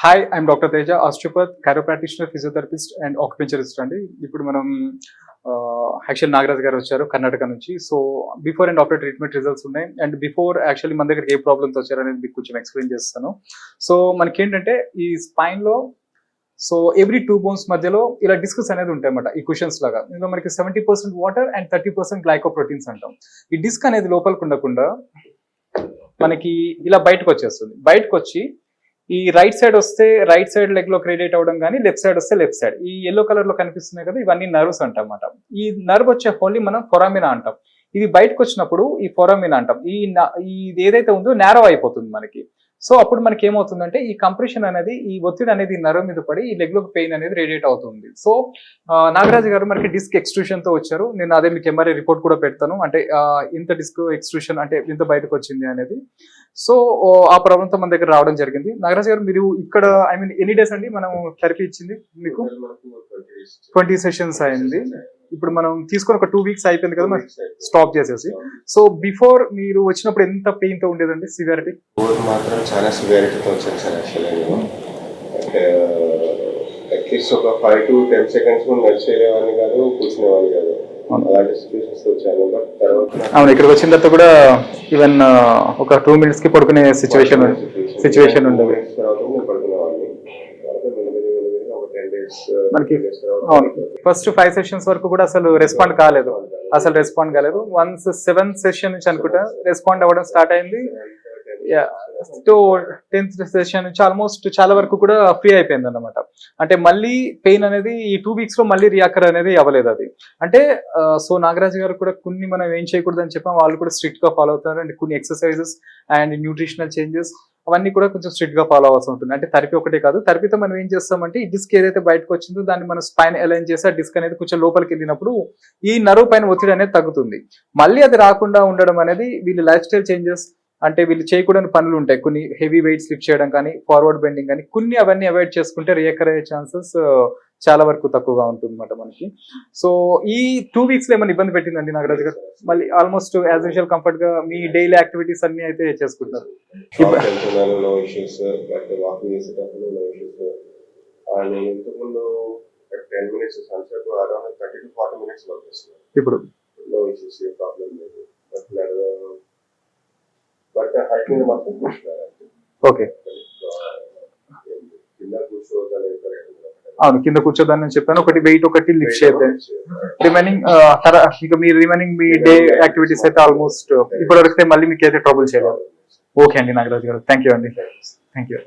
Hi I'm doctor Teja osteopath chiropractitioner physiotherapist and acupuncturist అండి. ఇప్పుడు మనం యాక్చువల్ నాగరాజ్ గారు వచ్చారు కర్ణాటక నుంచి. So before and after treatment results ఉన్నాయి. అండ్ బిఫోర్ యాక్చువల్లీ మన దగ్గరికి ఏ ప్రాబ్లమ్స్ వచ్చారు అనేది మీకు కొంచెం ఎక్స్ప్లెయిన్ చేస్తాను. సో మనకి ఏంటంటే ఈ స్పైన్లో సో ఎవ్రీ టూ బోన్స్ మధ్యలో ఇలా డిస్కస్ అనేది ఉంటాయన్నమాట ఈ క్వశ్చన్స్ లాగా. ఇందులో మనకి seventy percent water and thirty percent glycoproteins అంటాం. ఈ డిస్క్ అనేది లోపలికి ఉండకుండా మనకి ఇలా బయటకు వచ్చేస్తుంది. బయటకు వచ్చి ఈ రైట్ సైడ్ వస్తే రైట్ సైడ్ లెగ్లో క్రియేట్ అవ్వడం కానీ లెఫ్ట్ సైడ్ వస్తే లెఫ్ట్ సైడ్ ఈ ఎల్లో కలర్లో కనిపిస్తున్నాయి కదా ఇవన్నీ నర్వ్స్ అంటాం అన్నమాట ఈ నర్వ్ వచ్చే హోల్ని మనం ఫొరామినా అంటాం. ఇది బయటకు వచ్చినప్పుడు ఈ ఫొరామినా అంటాం. ఈ ఇది ఏదైతే ఉందో నేరవ్ అయిపోతుంది మనకి. సో అప్పుడు మనకి ఏమవుతుందంటే ఈ కంప్రెషన్ అనేది ఈ ఒత్తిడి అనేది నరం మీద పడి ఈ లెగ్లో పెయిన్ అనేది రేడియేట్ అవుతుంది. సో నాగరాజు గారు మనకి డిస్క్ ఎక్స్ట్రూషన్తో వచ్చారు. నేను అదే మీకు ఎంఆర్ఐ రిపోర్ట్ కూడా పెడతాను. అంటే ఇంత డిస్క్ ఎక్స్ట్రూషన్ అంటే ఇంత బయటకు వచ్చింది అనేది. సో ఆ ప్రాబ్లమ్తో మన దగ్గర రావడం జరిగింది. నాగరాజు గారు మీరు ఇక్కడ ఐ మీన్ ఎనీ డేస్ అండి మనం థెరపీ ఇచ్చింది మీకు? ట్వంటీ సెషన్స్ అయింది. ఇప్పుడు మనం తీసుకొని ఒక టూ వీక్స్ అయిపోయింది కదా మరి స్టాప్ చేసేసి. సో బిఫోర్ మీరు వచ్చినప్పుడు ఎంత పెయిన్తో ఉండేదండి? సివియారిటీ మాత్రం చాలా సివియారిటీతో వచ్చాను సార్ నేను. అట్లీస్ట్ ఒక ఫైవ్ టు టెన్ సెకండ్స్ కూడా నడిచేవాడిని కాదు కూర్చునేవాడిని కాదు. అలాంటి సిచ్యువేషన్స్ వచ్చాను. బట్ తర్వాత అవును ఇక్కడికి వచ్చిన తర్వాత కూడా ఈవెన్ ఒక టూ మినిట్స్కి పడుకునే సిచ్యువేషన్ సిచ్యువేషన్ ఉండదు Two minutes తర్వాత నేను పడుకునేవాడిని తర్వాత మెల్లమెల్లి మెల్లమెల్లిగా ఒక టెన్ డేస్ మనకి అవును. ఫస్ట్ ఫైవ్ సెషన్స్ వరకు కూడా అసలు రెస్పాండ్ కాలేదు. అసలు రెస్పాండ్ కాలేదు. వన్స్ సెవెన్ సెషన్ నుంచి అనుకుంటా రెస్పాండ్ అవ్వడం స్టార్ట్ అయింది. సో టెన్త్ సెషన్ నుంచి ఆల్మోస్ట్ చాలా వరకు కూడా ఫ్రీ అయిపోయింది అనమాట అంటే మళ్ళీ పెయిన్ అనేది ఈ టూ వీక్స్లో మళ్ళీ రియాకర్ అనేది అవ్వలేదు అది. అంటే సో నాగరాజ్ గారు కూడా కొన్ని మనం ఏం చేయకూడదు అని చెప్పాం వాళ్ళు కూడా స్ట్రిక్ట్గా ఫాలో అవుతున్నారు. అండ్ కొన్ని ఎక్సర్సైజెస్ అండ్ న్యూట్రిషనల్ చేంజెస్ అవన్నీ కూడా కొంచెం స్ట్రిక్ట్గా ఫాలో అవ్వాల్సి ఉంటుంది. అంటే థెరపీ ఒకటే కాదు. థెరపీతో మనం ఏం చేస్తామంటే ఈ డిస్క్ ఏదైతే బయటకు వచ్చిందో దాన్ని మనం స్పైన్ అలైన్ చేసి ఆ డిస్క్ అనేది కొంచెం లోపలికి వెళ్ళినప్పుడు ఈ నరువు పైన ఒత్తిడి అనేది తగ్గుతుంది. మళ్ళీ అది రాకుండా ఉండడం అనేది వీళ్ళ లైఫ్ స్టైల్ చేంజెస్ అంటే వీళ్ళు చేయకూడని పనులు ఉంటాయి. కొన్ని హెవీ వెయిట్స్ లిఫ్ట్ చేయడం కానీ ఫార్వర్డ్ బెండింగ్ కానీ కొన్ని అవన్నీ అవాయిడ్ చేసుకుంటే రియకర్ అయ్యే ఛాన్సెస్ చాలా వరకు తక్కువగా ఉంటుంది అనమాట మనకి. సో ఈ టూ వీక్స్లో ఏమైనా ఇబ్బంది పెట్టిందండి నాగరాజు గారు? మళ్ళీ ఆల్మోస్ట్ యాజ్ యూజువల్ కంఫర్ట్గా మీ డైలీ యాక్టివిటీస్ అన్ని అయితే చేసుకుంటారు. ఇప్పుడు? నో ఇష్యూస్ ఏ ప్రాబ్లం లేదు బట్ బట్ హైట్ మీద మాత్రం కూర్చున్నారు ఓకే కింద కూర్చోదని అవును కింద కూర్చోదాన్ని నేను చెప్పాను. ఒకటి వెయిట్ ఒకటి లిఫ్ట్ చేద్దాం రిమైనింగ్ ఇక మీ రిమైనింగ్ మీ డే యాక్టివిటీస్ అయితే ఆల్మోస్ట్ ఇప్పటి వరకు మళ్ళీ మీకు అయితే ట్రబుల్ చేయలేదు. ఓకే అండి నాగరాజు గారు. థ్యాంక్ యూ అండి. Thank you